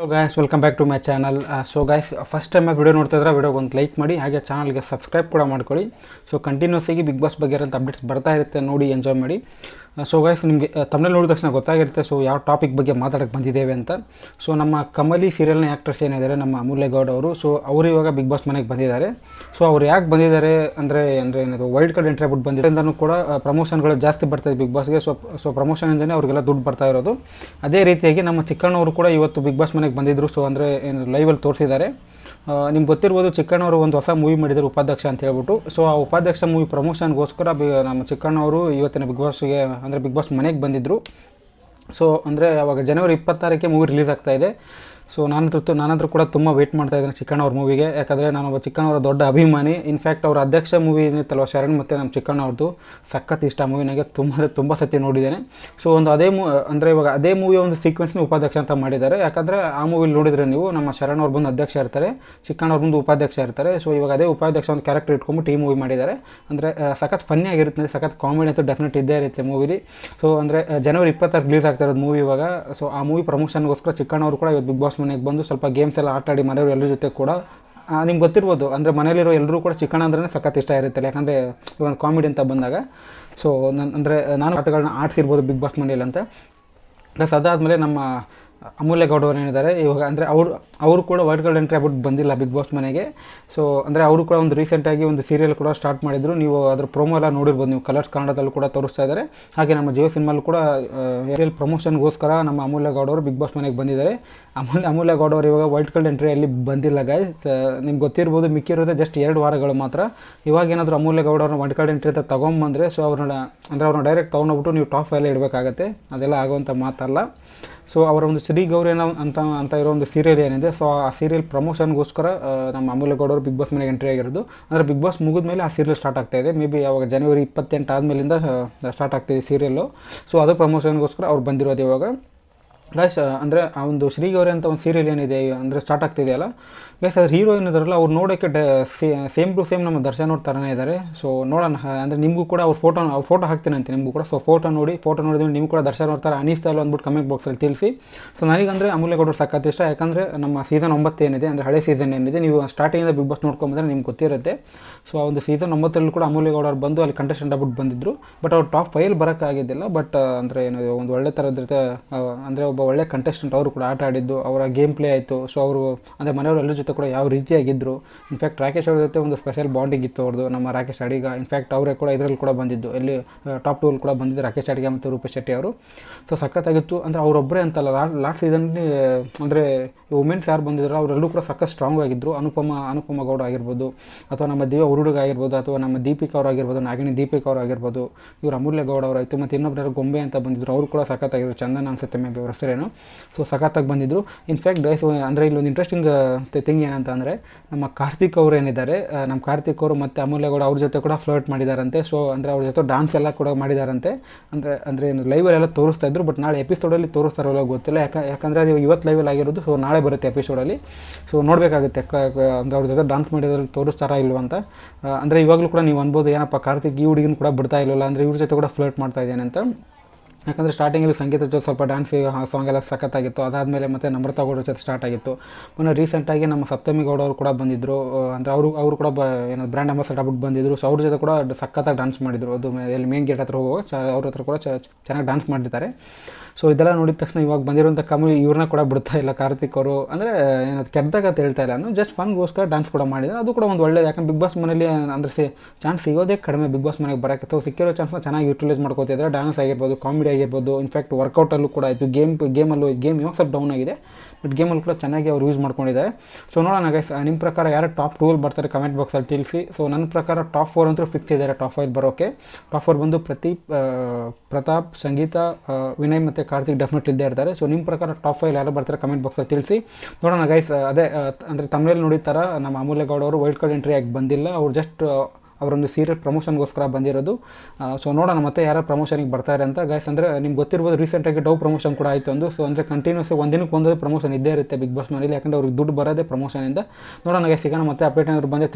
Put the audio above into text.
So guys welcome back to my channel so guys first time video ನೋಡ್ತಾ ಇದ್ರೆ ವಿಡಿಯೋಗೆ ಒಂದು ಲೈಕ್ ಮಾಡಿ, ಹಾಗೆ ಚಾನಲ್ಗೆ ಸಬ್ಸ್ಕ್ರೈಬ್ ಕೂಡ ಮಾಡ್ಕೊಳ್ಳಿ. ಸೊ ಕಂಟಿನ್ಯೂಸ್ ಆಗಿ ಬಿಗ್ ಬಾಸ್ ಬಗ್ಗೆ ಇರೋಂಥ ಅಪ್ಡೇಟ್ಸ್ ಬರ್ತಾ ಇರುತ್ತೆ, ನೋಡಿ ಎಂಜಾಯ್ ಮಾಡಿ. ಸೊ ಗಾಯ್ಸ್ ನಿಮಗೆ ತಮ್ಮಲ್ಲಿ ನೋಡಿದ ತಕ್ಷಣ ಗೊತ್ತಾಗಿರುತ್ತೆ ಸೊ ಯಾವ ಟಾಪಿಕ್ ಬಗ್ಗೆ ಮಾತಾಡೋಕ್ಕೆ ಬಂದಿದ್ದೇವೆ ಅಂತ. ಸೊ ನಮ್ಮ ಕಮಲಿ ಸೀರಿಯಲ್ನ ಆ್ಯಕ್ಟರ್ಸ್ ಏನಿದ್ದಾರೆ, ನಮ್ಮ ಅಮೂಲ್ಯ ಗೌಡ್ ಅವರು ಸೊ ಅವರು ಇವಾಗ ಬಿಗ್ ಬಾಸ್ ಮನೆಗೆ ಬಂದಿದ್ದಾರೆ. ಸೊ ಅವ್ರು ಯಾಕೆ ಬಂದಿದ್ದಾರೆ ಅಂದರೆ ಅಂದರೆ ಏನದು ವೈಲ್ಡ್ ಕಾರ್ಡ್ ಎಂಟ್ರಿ ಬಿಟ್ಟು ಕೂಡ ಪ್ರಮೋಷನ್ಗಳು ಜಾಸ್ತಿ ಬರ್ತಾಯಿದೆ ಬಿಗ್ ಬಾಸ್ಗೆ ಸೊ ಸೊ ಪ್ರಮೋಷನ್ ಇಂದಲೇ ಅವ್ರಿಗೆಲ್ಲ ದುಡ್ಡು ಬರ್ತಾ ಇರೋದು. ಅದೇ ರೀತಿಯಾಗಿ ನಮ್ಮ ಚಿಕ್ಕಣ್ಣವರು ಕೂಡ ಇವತ್ತು ಬಿಗ್ ಬಾಸ್ ಮನೆಗೆ ಬಂದಿದ್ದರು ಸೊ ಅಂದರೆ ಏನು ಲೈವಲ್ಲಿ ತೋರಿಸಿದ್ದಾರೆ. ನಿಮ್ಗೆ ಗೊತ್ತಿರ್ಬೋದು ಚಿಕ್ಕಣ್ಣವರು ಒಂದು ಹೊಸ ಮೂವಿ ಮಾಡಿದ್ರು ಉಪಾಧ್ಯಕ್ಷ ಅಂತ ಹೇಳ್ಬಿಟ್ಟು. ಸೊ ಆ ಉಪಾಧ್ಯಕ್ಷ ಮೂವಿ ಪ್ರಮೋಷನ್ಗೋಸ್ಕರ ಬಿ, ನಮ್ಮ ಚಿಕ್ಕಣ್ಣವರು ಇವತ್ತಿನ ಬಿಗ್ ಬಾಸ್ಗೆ ಅಂದರೆ ಬಿಗ್ ಬಾಸ್ ಮನೆಗೆ ಬಂದಿದ್ದರು ಸೊ ಅಂದರೆ ಅವಾಗ ಜನವರಿ ಇಪ್ಪತ್ತಾರಕ್ಕೆ ಮೂವಿ ರಿಲೀಸ್ ಆಗ್ತಾಯಿದೆ ಸೊ ನಾನಂತೂ ನಾನಂತೂ ಕೂಡ ತುಂಬ ವೆಯ್ಟ್ ಮಾಡ್ತಾ ಇದ್ದೀನಿ ಚಿಕ್ಕಣ್ಣವ್ರ ಮೂವಿಗೆ ಯಾಕಂದರೆ ನಾನು ಒಬ್ಬ ಚಿಕ್ಕಣ್ಣವರ ದೊಡ್ಡ ಅಭಿಮಾನಿ. ಇನ್ಫ್ಯಾಕ್ಟ್ ಅವ್ರ ಅಧ್ಯಕ್ಷ ಮೂವಿ ಏನಿತ್ತಲ್ವ, ಶರಣ್ ಮತ್ತು ನಮ್ಮ ಚಿಕ್ಕಣ್ಣವ್ರದ್ದು ಸಖತ್ ಇಷ್ಟ ಮೂವಿ ನನಗೆ ತುಂಬ ತುಂಬ ಸತಿ ನೋಡಿದ್ದೇನೆ. ಸೊ ಒಂದು ಅದೇ ಮೂ ಅಂದರೆ ಇವಾಗ ಅದೇ ಮೂವಿಯ ಒಂದು ಸೀಕ್ವೆನ್ಸ್ನ ಉಪಾಧ್ಯಕ್ಷ ಅಂತ ಮಾಡಿದ್ದಾರೆ. ಯಾಕಂದರೆ ಆ ಮೂವಿಲಿ ನೋಡಿದರೆ ನೀವು ನಮ್ಮ ಶರಣ್ ಅವ್ರು ಬಂದು ಅಧ್ಯಕ್ಷ ಇರ್ತಾರೆ ಚಿಕ್ಕಣ್ಣವ್ರ ಬಂದು ಉಪಾಧ್ಯಕ್ಷ ಇರ್ತಾರೆ. ಸೊ ಇವಾಗ ಅದೇ ಉಪಾಧ್ಯಕ್ಷ ಒಂದು ಕ್ಯಾರೆಕ್ಟರ್ ಇಟ್ಕೊಂಬಿಟ್ಟು ಈ ಮೂವಿ ಮಾಡಿದ್ದಾರೆ. ಅಂದರೆ ಸಖತ್ ಫನ್ನಿ ಆಗಿರುತ್ತೆ ಸಖತ್ ಕಾಮಿಡಿ ಅಂತೂ ಡೆಫಿನೆಟ್ ಇದ್ದೇ ಇರುತ್ತೆ ಮೂವಿಲಿ ಸೊ ಅಂದರೆ ಜನವರಿ ಇಪ್ಪತ್ತಾರು ರಿಲೀಸ್ ಆಗ್ತಾ ಇರೋದು ಮೂವಿ ಇವಾಗ. ಸೊ ಆ ಮೂವಿ ಪ್ರಮೋಷನ್ಗೋಸ್ಕರ ಚಿಕ್ಕಣ್ಣವರು ಕೂಡ ಇವತ್ತು ಬಿಗ್ ಬಾಸ್ ಮನೆಗೆ ಬಂದು ಸ್ವಲ್ಪ ಗೇಮ್ಸ್ ಎಲ್ಲ ಆಟ ಆಡಿ ಮನೆಯವರು ಎಲ್ಲರ ಜೊತೆ ಕೂಡ ನಿಮ್ಗೆ ಗೊತ್ತಿರ್ಬೋದು. ಅಂದರೆ ಮನೇಲಿರೋ ಎಲ್ಲರೂ ಕೂಡ ಚಿಕನ್ ಅಂದ್ರೆ ಸಖತ್ ಇಷ್ಟ ಇರುತ್ತಲ್ಲ, ಯಾಕಂದರೆ ಒಂದು ಕಾಮಿಡಿ ಅಂತ ಬಂದಾಗ. ಸೊ ನನ್ನ ಅಂದರೆ, ನಾನು ಆಟಗಳನ್ನ ಆಡಿಸಿರ್ಬೋದು ಬಿಗ್ ಬಾಸ್ ಮನೇಲಿ ಅಂತ ಪ್ಲಸ್ ಅದಾದಮೇಲೆ ನಮ್ಮ ಅಮೂಲ್ಯ ಗೌಡ ಏನಿದ್ದಾರೆ, ಇವಾಗ ಅಂದರೆ ಅವರು ಅವರು ಕೂಡ ವೈಟ್ ಗೋಲ್ಡ್ ಎಂಟ್ರಿ ಆಗ್ಬಿಟ್ಟು ಬಂದಿಲ್ಲ ಬಿಗ್ ಬಾಸ್ ಮನೆಗೆ. ಸೊ ಅಂದರೆ ಅವರು ಕೂಡ ಒಂದು ರೀಸೆಂಟಾಗಿ ಒಂದು ಸೀರಿಯಲ್ ಕೂಡ ಸ್ಟಾರ್ಟ್ ಮಾಡಿದ್ರು. ನೀವು ಅದ್ರ ಪ್ರೊಮೋ ಎಲ್ಲ ನೋಡಿರ್ಬೋದು, ನೀವು ಕಲರ್ಸ್ ಕನ್ನಡದಲ್ಲೂ ಕೂಡ ತೋರಿಸ್ತಾ ಇದ್ದಾರೆ. ಹಾಗೆ ನಮ್ಮ ಜಿಯೋ ಸಿನಿಮಲ್ಲೂ ಕೂಡ ಏರಿಯಲ್ ಪ್ರಮೋಷನ್ಗೋಸ್ಕರ ನಮ್ಮ ಅಮೂಲ್ಯ ಗೌಡ ಅವರು ಬಿಗ್ ಬಾಸ್ ಮನೆಗೆ ಬಂದಿದ್ದಾರೆ. ಅಮೂಲ್ಯ ಅಮೂಲ್ಯ ಗೌಡ ಅವರು ಇವಾಗ ವೈಟ್ ಗೋಲ್ಡ್ ಎಂಟ್ರಿಯಲ್ಲಿ ಬಂದಿಲ್ಲ ಗೈಸ್ ನಿಮ್ಗೆ ಗೊತ್ತಿರ್ಬೋದು, ಮಿಕ್ಕಿರೋದೇ ಜಸ್ಟ್ ಎರಡು ವಾರಗಳು ಮಾತ್ರ. ಇವಾಗ ಏನಾದರೂ ಅಮೂಲ್ಯ ಗೌಡ ಅವ್ರನ್ನ ವೈಟ್ ಗೋಲ್ಡ್ ಎಂಟ್ರಿ ಅಂತ ತೊಗೊಂಬಂದರೆ ಸೊ ಅವ್ರನ್ನ, ಅಂದರೆ ಅವ್ರನ್ನ ಡೈರೆಕ್ಟ್ ತೊಗೊಂಡೋಗ್ಬಿಟ್ಟು ನೀವು ಟಾಪ್ ಎಲ್ಲ ಇಡಬೇಕಾಗತ್ತೆ. ಅದೆಲ್ಲ ಆಗುವಂಥ ಮಾತಲ್ಲ. ಸೊ ಅವರ ಒಂದು ಶ್ರೀ ಗೌರಿ ಅನ್ನೋ ಅಂತ ಅಂತ ಇರೋ ಒಂದು ಸೀರಿಯಲ್ ಏನಿದೆ ಸೊ ಆ ಸೀರಿಯಲ್ ಪ್ರಮೋಷನ್ಗೋಸ್ಕರ ನಮ್ಮ ಅಮೂಲ್ಯ ಗೌಡರು ಬಿಗ್ ಬಾಸ್ ಮನೆಗೆ ಎಂಟ್ರಿ ಆಗಿರೋದು. ಅಂದರೆ ಬಿಗ್ ಬಾಸ್ ಮುಗಿದ ಮೇಲೆ ಆ ಸೀರಿಯಲ್ ಸ್ಟಾರ್ಟ್ ಆಗ್ತಾ ಇದೆ. ಮೇ ಬಿ ಅವಾಗ ಜನವರಿ ಇಪ್ಪತ್ತೆಂಟು ಆದಮೇಲಿಂದ ಸ್ಟಾರ್ಟ್ ಆಗ್ತಿದೆ ಸೀರಿಯಲ್ಲು ಸೊ ಅದು ಪ್ರಮೋಷನ್ಗೋಸ್ಕರ ಅವ್ರು ಬಂದಿರೋದು ಇವಾಗ. ಗೈಸ್ ಅಂದರೆ ಆ ಒಂದು ಶ್ರೀಗೌರಿ ಅಂತ ಒಂದು ಸೀರಿಯಲ್ ಏನಿದೆ, ಅಂದರೆ ಸ್ಟಾರ್ಟ್ ಆಗ್ತಿದೆಯಲ್ಲ? ಗೈಸ್ ಅದ್ರ ಹೀರೋಯಿನ್ ಇದಾರಲ್ಲ ಅವ್ರು ನೋಡೋಕ್ಕೆ ಡ ಸೇಮ್ ಟು ಸೇಮ್ ನಮ್ಮ ದರ್ಶನ್ ಅವ್ರ ಥರನೇ ಇದ್ದಾರೆ ಸೊ ನೋಡೋಣ ಅಂದರೆ ನಿಮಗೂ ಕೂಡ ಅವ್ರ ಫೋಟೋ ಅವ್ರ ಫೋಟೋ ಹಾಕ್ತೀನಿ ಅಂತ ನಿಮಗೂ ಕೂಡ. ಸೊ ಫೋಟೋ ನೋಡಿ ಫೋಟೋ ನೋಡಿದ್ರೆ ನಿಮ್ಗೆ ಕೂಡ ದರ್ಶನ್ ಅವ್ರ ಥರ ಅನಿಸ್ತಾ ಇಲ್ಲ ಅಂದ್ಬಿಟ್ಟು ಕಮೆಂಟ್ ಬಾಕ್ಸಲ್ಲಿ ತಿಳಿಸಿ. ಸೊ ನನಗಂದರೆ ಅಮೂಲ್ಯ ಗೌಡರು ಸಖತ್ ಇಷ್ಟ. ಯಾಕಂದರೆ ನಮ್ಮ ಸೀಸನ್ ಒಂಬತ್ತು ಏನಿದೆ, ಅಂದರೆ ಹಳೆ ಸೀಸನ್ ಏನಿದೆ. ನೀವು ಸ್ಟಾರ್ಟಿಂಗಿಂದ ಬಿಗ್ ಬಾಸ್ ನೋಡ್ಕೊಂಬಂದ್ರೆ ನಿಮ್ಗೆ ಗೊತ್ತಿರುತ್ತೆ. ಸೊ ಆ ಒಂದು ಸೀಸನ್ ಒಂಬತ್ತರಲ್ಲಿ ಕೂಡ ಅಮೂಲ್ಯ ಗೌಡರು ಬಂದು ಅಲ್ಲಿ ಕಂಟೆಸ್ಟೆಂಟ್ ಆಗ್ಬಿಟ್ಟು ಬಂದಿದ್ದರು ಬಟ್ ಅವ್ರು ಟಾಪ್ ಫೈಲ್ ಬರೋಕ್ಕಾಗಿದ್ದಿಲ್ಲ. ಬಟ್ ಅಂದರೆ ಏನು ಒಂದು ಒಳ್ಳೆ ಥರದ ಅಂದರೆ ಒಬ್ಬ ಒಳ್ಳೆ ಕಂಟೆಸ್ಟೆಂಟ್ ಅವರು ಕೂಡ ಆಟ ಆಡಿದ್ದು, ಅವರ ಗೇಮ್ ಪ್ಲೇ ಆಯಿತು. ಸೊ ಅವರು ಅಂದರೆ ಮನೆಯವರು ಎಲ್ಲರ ಜೊತೆ ಕೂಡ ಯಾವ ರೀತಿಯಾಗಿದ್ದರು ಇನ್ಫ್ಯಾಕ್ಟ್ ರಾಕೇಶ್ ಅವ್ರ ಜೊತೆ ಒಂದು ಸ್ಪೆಷಲ್ ಬಾಂಡಿಂಗ್ ಇತ್ತು ಅವ್ರದ್ದು ನಮ್ಮ ರಾಕೇಶ್ ಅಡಿಗ. ಇನ್ಫ್ಯಾಕ್ಟ್ ಅವರೇ ಕೂಡ ಇದರಲ್ಲಿ ಕೂಡ ಬಂದಿದ್ದು. ಎಲ್ಲಿ ಟಾಪ್ ಟೂಲ್ ಕೂಡ ಬಂದಿದ್ದು ರಾಕೇಶ್ ಅಡಿಗ ಮತ್ತು ರೂಪೇಶ್ ಶೆಟ್ಟಿ ಅವರು. ಸೊ ಸಖತ್ತಾಗಿತ್ತು. ಅಂದರೆ ಅವರೊಬ್ಬರೇ ಅಂತಲ್ಲ, ಲಾಸ್ಟ್ ಸೀಸನ್ಲಿ ಅಂದರೆ ವುಮೆನ್ಸ್ ಯಾರು ಬಂದಿದ್ರು ಅವರೆಲ್ಲರೂ ಕೂಡ ಸಖತ್ ಸ್ಟ್ರಾಂಗ್ ಆಗಿದ್ದರು ಅನುಪಮ ಅನುಪಮ ಗೌಡ ಆಗಿರ್ಬೋದು, ಅಥವಾ ನಮ್ಮ ದಿವ್ಯ ಹುಡುಗ ಆಗಿರ್ಬೋದು, ಅಥವಾ ನಮ್ಮ ದೀಪಿಕಾ ಅವರು ನಾಗಿನಿ ದೀಪಿಕಾ ಅವರು ಆಗಿರ್ಬೋದು, ಇವರು ಅಮೂಲ್ಯ ಗೌಡ ಅವರಾಯಿತು ಮತ್ತು ಇನ್ನೊಬ್ಬರು ಗೊಂಬೆ ಅಂತ ಬಂದಿದ್ರು, ಅವರು ಕೂಡ ಸಖತ್ತಾಗಿದ್ದರು ಚಂದನ ಅನ್ಸುತ್ತೆ ಮೇ ಅವರ ಅವ್ರ ಹೆಸರೇನು? ಸೊ ಸಖತ್ತಾಗಿ ಬಂದಿದ್ದರು ಇನ್ಫ್ಯಾಕ್ಟ್ ಗೈಸ್ ಅಂದರೆ ಇಲ್ಲೊಂದು ಇಂಟ್ರೆಸ್ಟಿಂಗ್ ಥಿಂಗ್ ಏನಂತ ಅಂದರೆ, ನಮ್ಮ ಕಾರ್ತಿಕ್ ಅವರು ಏನಿದ್ದಾರೆ ನಮ್ಮ ಕಾರ್ತಿಕ್ ಅವರು ಮತ್ತು ಅಮೂಲ್ಯ ಗೌಡ ಅವ್ರ ಜೊತೆ ಕೂಡ ಫ್ಲರ್ಟ್ ಮಾಡಿದಾರಂತೆ. ಸೊ ಅಂದರೆ ಅವ್ರ ಜೊತೆ ಡಾನ್ಸ್ ಎಲ್ಲ ಕೂಡ ಮಾಡಿದಾರಂತೆ. ಅಂದರೆ ಅಂದರೆ ಏನು ಲೈವಲ್ಲೆಲ್ಲ ತೋರಿಸ್ತಾ ಇದ್ರು ಬಟ್ ನಾಳೆ ಎಪಿಸೋಡಲ್ಲಿ ತೋರಿಸ್ತಾರಲ್ಲ ಗೊತ್ತಿಲ್ಲ. ಯಾಕೆ, ಯಾಕಂದರೆ ಅದು ಇವತ್ತು ಲೈವಲ್ಲಿ ಆಗಿರೋದು ಸೊ ನಾಳೆ ಬರುತ್ತೆ ಎಪಿಸೋಡಲ್ಲಿ ಸೊ ನೋಡಬೇಕಾಗುತ್ತೆ ಅಂದರೆ ಅವ್ರ ಜೊತೆ ಡಾನ್ಸ್ ಮಾಡಿದ್ರಲ್ಲಿ ತೋರಿಸ್ತಾರಾ ಇಲ್ವ ಅಂತ. ಅಂದರೆ ಇವಾಗಲೂ ಕೂಡ ನೀವು ಅನ್ಬೋದು, ಏನಪ್ಪ, ಕಾರ್ತಿಕ್ ಈ ಹುಡುಗಿನ ಕೂಡ ಬಿಡ್ತಾ ಇಲ್ಲವಲ್ಲ ಅಂದರೆ ಇವ್ರ ಜೊತೆ ಕೂಡ ಫ್ಲರ್ಟ್ ಮಾಡ್ತಾ ಇದ್ದೇನೆ ಅಂತ. ಯಾಕಂದರೆ ಸ್ಟಾರ್ಟಿಂಗಲ್ಲಿ ಸಂಗೀತ ಜೊತೆ ಸ್ವಲ್ಪ ಡ್ಯಾನ್ಸ್ ಸಾಂಗ್ ಎಲ್ಲ ಸಖತ್ತಾಗಿತ್ತು. ಅದಾದಮೇಲೆ ಮತ್ತೆ ನಮ್ರತಾ ಗೌಡ ಜೊತೆ ಸ್ಟಾರ್ಟ್ ಆಗಿತ್ತು. ಮೊನ್ನೆ ರೀಸೆಂಟಾಗಿ ನಮ್ಮ ಸಪ್ತಮಿ ಗೌಡ ಅವರು ಕೂಡ ಬಂದಿದ್ದರು ಅಂದರೆ ಅವರು ಅವರು ಕೂಡ ಬ ಏನೋ ಬ್ರ್ಯಾಂಡ್ ಅಂಬಾಸಡರ್ ಆಗ್ಬಿಟ್ಟು ಬಂದಿದ್ದರು ಸೊ ಅವ್ರ ಜೊತೆ ಕೂಡ ಸಖತ್ತಾಗಿ ಡ್ಯಾನ್ಸ್ ಮಾಡಿದರು. ಅದು ಎಲ್ಲಿ ಮೇನ್ ಗೇಟ್ ಹತ್ರ ಹೋಗುವಾಗ ಚ, ಅವ್ರ ಹತ್ರ ಕೂಡ ಚೆನ್ನಾಗಿ ಡ್ಯಾನ್ಸ್ ಮಾಡಿದ್ದಾರೆ. ಸೊ ಇದೆಲ್ಲ ನೋಡಿದ ತಕ್ಷಣ ಇವಾಗ ಬಂದಿರುವಂಥ ಕಮ್ಮಿ ಇವ್ರನ್ನ ಕೂಡ ಬಿಡ್ತಾ ಇಲ್ಲ. ಕಾರ್ತಿಕ್ ಅವರು, ಅಂದರೆ ಏನೋ ಕೆಟ್ಟದಾಗ ಅಂತ ಹೇಳ್ತಾ ಇಲ್ಲ. ನಾನು ಜಸ್ಟ್ ಫನ್ಗೋಸ್ಕರ ಡ್ಯಾನ್ಸ್ ಕೂಡ ಮಾಡಿದ್ದಾರೆ ಅದು ಕೂಡ ಒಂದು ಒಳ್ಳೆಯದು ಯಾಕಂದ್ರೆ ಬಿಗ್ ಬಾಸ್ ಮನೇಲಿ ಅಂದರೆ ಸಿ ಚಾನ್ಸ್ ಸಿಗೋದೇ ಕಡಿಮೆ ಬಿಗ್ ಬಾಸ್ ಮನೆಗೆ ಬರೋಕ್ಕೆ. ಸೊ ಸಿಕ್ಕಿರೋ ಚಾನ್ಸ್ನ ಚೆನ್ನಾಗಿ ಯುಟಿಲೈಸ್ ಮಾಡ್ಕೋತಿದ್ದಾರೆ. ಡ್ಯಾನ್ಸ್ ಆಗಿರ್ಬೋದು ಕಾಮಿಡಿ ಆಗಿರ್ಬೋದು ಇನ್ಫ್ಯಾಕ್ಟ್ ವರ್ಕೌಟಲ್ಲೂ ಕೂಡ ಆಯಿತು. ಗೇಮ್ ಗೇಮಲ್ಲೂ ಗೇಮ್ ಇವಾಗ ಸ್ವಲ್ಪ ಡೌನ್ ಆಗಿದೆ ಬಟ್ ಗೇಮಲ್ಲಿ ಕೂಡ ಚೆನ್ನಾಗಿ ಅವ್ರು ಯೂಸ್ ಮಾಡ್ಕೊಂಡಿದ್ದಾರೆ. ಸೊ ನೋಡೋಣ ಗೈಸ್ ನಿಮ್ಮ ಪ್ರಕಾರ ಯಾರು ಟಾಪ್ ಟೂಲ್ ಬರ್ತಾರೆ ಕಮೆಂಟ್ ಬಾಕ್ಸಲ್ಲಿ ತಿಳಿಸಿ. ಸೊ ನನ್ನ ಪ್ರಕಾರ ಟಾಪ್ ಫೋರ್ ಅಂತೂ ಫಿಕ್ಸ್ ಇದ್ದಾರೆ ಟಾಪ್ ಫೈವ್ ಬರೋಕ್ಕೆ ಟಾಪ್ ಫೋರ್ ಬಂದು ಪ್ರತೀಪ್ ಪ್ರತಾಪ್, ಸಂಗೀತ ವಿನಯ್ ಮತ್ತು ಕಾರ್ತಿಕ್ ಡೆಫಿನೆಟ್ಲಿ ಇದ್ದೇ ಇರ್ತಾರೆ. ಸೊ ನಿಮ್ಮ ಪ್ರಕಾರ ಟಾಪ್ ಫೈವ್ ಯಾರು ಬರ್ತಾರೆ ಕಮೆಂಟ್ ಬಾಕ್ಸಲ್ಲಿ ತಿಳಿಸಿ. ನೋಡೋಣ ಗೈಸ್ ಅದೇ ಅಂದರೆ ತಮಿಳಲ್ಲಿ ನೋಡಿದ ನಮ್ಮ ಅಮೂಲ್ಯ ಗೌಡ ಅವರು ವೈಲ್ಡ್ ಕಾರ್ಡ್ ಎಂಟ್ರಿ ಆಗಿ ಬಂದಿಲ್ಲ. ಅವ್ರು ಜಸ್ಟ್ ಅವರೊಂದು ಸೀರಿಯಲ್ ಪ್ರಮೋಷನ್ಗೋಸ್ಕರ ಬಂದಿರೋದು. ಸೊ ನೋಡೋಣ ಮತ್ತೆ ಯಾರು ಪ್ರಮೋಷನಿಗೆ ಬರ್ತಾರೆ ಅಂತ. ಗೈಸ್ ಅಂದರೆ ನಿಮ್ಗೆ ಗೊತ್ತಿರ್ಬೋದು ರೀಸೆಂಟಾಗಿ ಡೌ ಪ್ರಮೋಷನ್ ಕೂಡ ಆಯಿತು ಒಂದು ಸೊ ಅಂದರೆ ಕಂಟಿನ್ಯೂಸ್ ಒಂದಿನಕ್ಕೆ ಒಂದೊಂದು ಪ್ರಮೋಷನ್ ಇದ್ದೇ ಇರುತ್ತೆ ಬಿಗ್ ಬಾಸ್ ಮನೇಲಿ ಯಾಕಂದರೆ ಅವ್ರಿಗೆ ದುಡ್ಡು ಬರೋದೇ ಪ್ರಮೋಷನಿಂದ ನೋಡೋಣ ಗೈಸ್ ಸಿಗೋಣ ಮತ್ತೆ ಅಪ್ಡೇಟ್ ಏನಾದರೂ ಬಂದರೆ